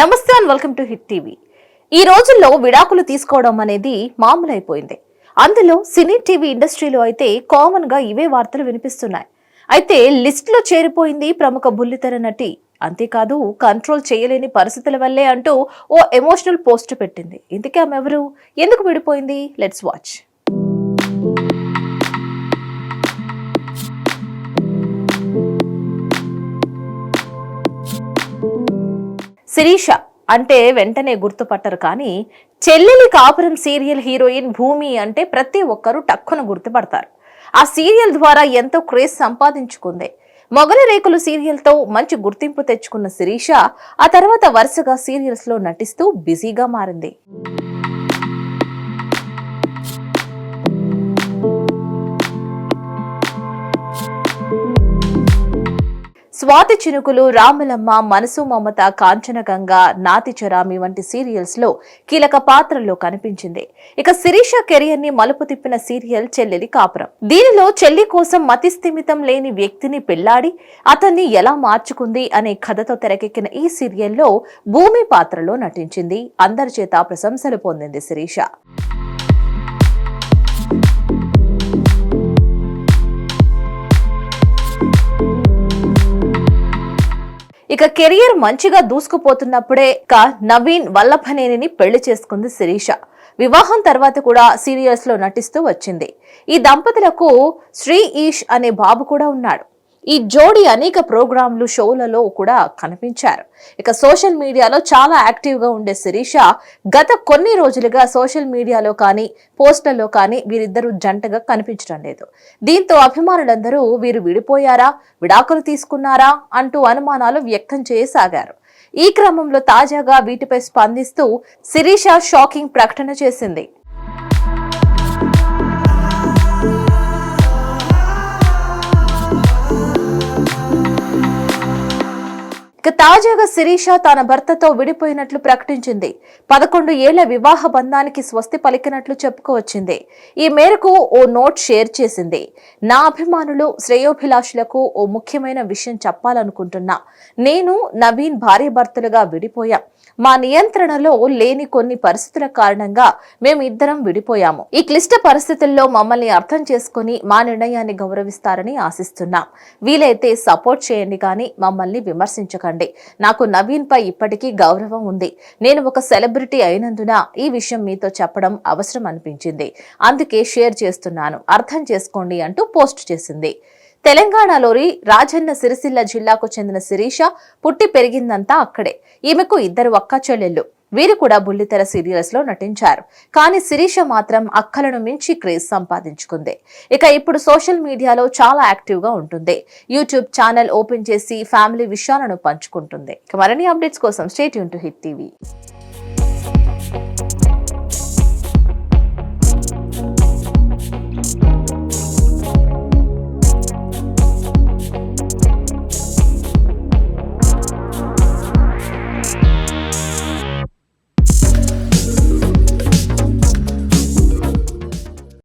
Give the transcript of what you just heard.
నమస్తే and welcome to hit TV. ఈ రోజుల్లో విడాకులు తీసుకోవడం అనేది మామూలైపోయింది. అందులో సినీ టీవీ ఇండస్ట్రీలో అయితే కామన్గా ఇవే వార్తలు వినిపిస్తున్నాయి. అయితే లిస్ట్లో చేరిపోయింది ప్రముఖ బుల్లితెర నటి. అంతేకాదు కంట్రోల్ చేయలేని పరిస్థితుల వల్లే అంటూ ఓ ఎమోషనల్ పోస్ట్ పెట్టింది. ఇంతకీ ఆమె ఎవరు ఎందుకు విడిపోయింది? లెట్స్ వాచ్ శిరీష అంటే వెంటనే గుర్తుపట్టరు కానీ చెల్లెలి కాపురం సీరియల్ హీరోయిన్ భూమి అంటే ప్రతి ఒక్కరూ టక్కున గుర్తుపడతారు. ఆ సీరియల్ ద్వారా ఎంతో క్రేజ్ సంపాదించుకుంది. మొగల రేకులు సీరియల్తో మంచి గుర్తింపు తెచ్చుకున్న శిరీష ఆ తర్వాత వరుసగా సీరియల్స్లో నటిస్తూ బిజీగా మారింది. స్వాతి చినుకులు రామలమ్మ మనసు మమత కాంచనగంగ నాతి చరామి వంటి సీరియల్స్లో కీలక పాత్రల్లో కనిపించింది. ఇక శిరీష కెరియర్ని మలుపు తిప్పిన సీరియల్ చెల్లెలి కాపురం. దీనిలో చెల్లి కోసం మతి స్థిమితం లేని వ్యక్తిని పెళ్ళాడి అతన్ని ఎలా మార్చుకుంది అనే కథతో తెరకెక్కిన ఈ సీరియల్లో భూమి పాత్రలో నటించింది. అందరి చేత ప్రశంసలు పొందింది శిరీష. ఇక కెరియర్ మంచిగా దూసుకుపోతున్నప్పుడే ఇక నవీన్ వల్లభనేనిని పెళ్ళి చేసుకుంది శిరీష. వివాహం తర్వాత కూడా సీరియల్స్లో నటిస్తూ వచ్చింది. ఈ దంపతులకు శ్రీ ఈష్ అనే బాబు కూడా ఉన్నాడు. ఈ జోడీ అనేక ప్రోగ్రాంలు షోలలో కూడా కనిపించారు. ఇక సోషల్ మీడియాలో చాలా యాక్టివ్గా ఉండే శిరీష గత కొన్ని రోజులుగా సోషల్ మీడియాలో కానీ పోస్టులలో కానీ వీరిద్దరూ జంటగా కనిపించడం లేదు. దీంతో అభిమానులందరూ వీరు విడిపోయారా విడాకులు తీసుకున్నారా అంటూ అనుమానాలు వ్యక్తం చేయసాగారు. ఈ క్రమంలో తాజాగా వీటిపై స్పందిస్తూ శిరీష షాకింగ్ ప్రకటన చేసింది. తాజాగా శిరీష తన భర్తతో విడిపోయినట్లు ప్రకటించింది. పదకొండు ఏళ్ళ వివాహ బంధానికి స్వస్తి పలికినట్లు చెప్పుకోవచ్చింది. ఈ మేరకు ఓ నోట్ షేర్ చేసింది. నా అభిమానులు శ్రేయోభిలాషులకు ఓ ముఖ్యమైన విషయం చెప్పాలనుకుంటున్నా. నేను నవీన్ భార్య భర్తలుగా విడిపోయాం. మా నియంత్రణలో లేని కొన్ని పరిస్థితుల కారణంగా మేము ఇద్దరం విడిపోయాము. ఈ క్లిష్ట పరిస్థితుల్లో మమ్మల్ని అర్థం చేసుకుని మా నిర్ణయాన్ని గౌరవిస్తారని ఆశిస్తున్నాం. వీలైతే సపోర్ట్ చేయండి కానీ మమ్మల్ని విమర్శించకండి. నాకు నవీన్ పై ఇప్పటికీ గౌరవం ఉంది. నేను ఒక సెలబ్రిటీ అయినందున ఈ విషయం మీతో చెప్పడం అవసరం అనిపించింది. అందుకే షేర్ చేస్తున్నాను. అర్థం చేసుకోండి అంటూ పోస్ట్ చేసింది. తెలంగాణలోని రాజన్న సిరిసిల్ల జిల్లాకు చెందిన శిరీష పుట్టి పెరిగిందంతా అక్కడే. ఈమెకు ఇద్దరు అక్క చెల్లెళ్ళు. వీరు కూడా బుల్లితెర సీరియల్స్లో నటించారు. కానీ శిరీష మాత్రం అక్కలను మించి క్రేజ్ సంపాదించుకుంది. ఇక ఇప్పుడు సోషల్ మీడియాలో చాలా యాక్టివ్గా ఉంటుంది. యూట్యూబ్ ఛానల్ ఓపెన్ చేసి ఫ్యామిలీ విషయాలను పంచుకుంటుంది. ఇక మరిన్ని అప్డేట్స్ కోసం state Yoon to hit TV.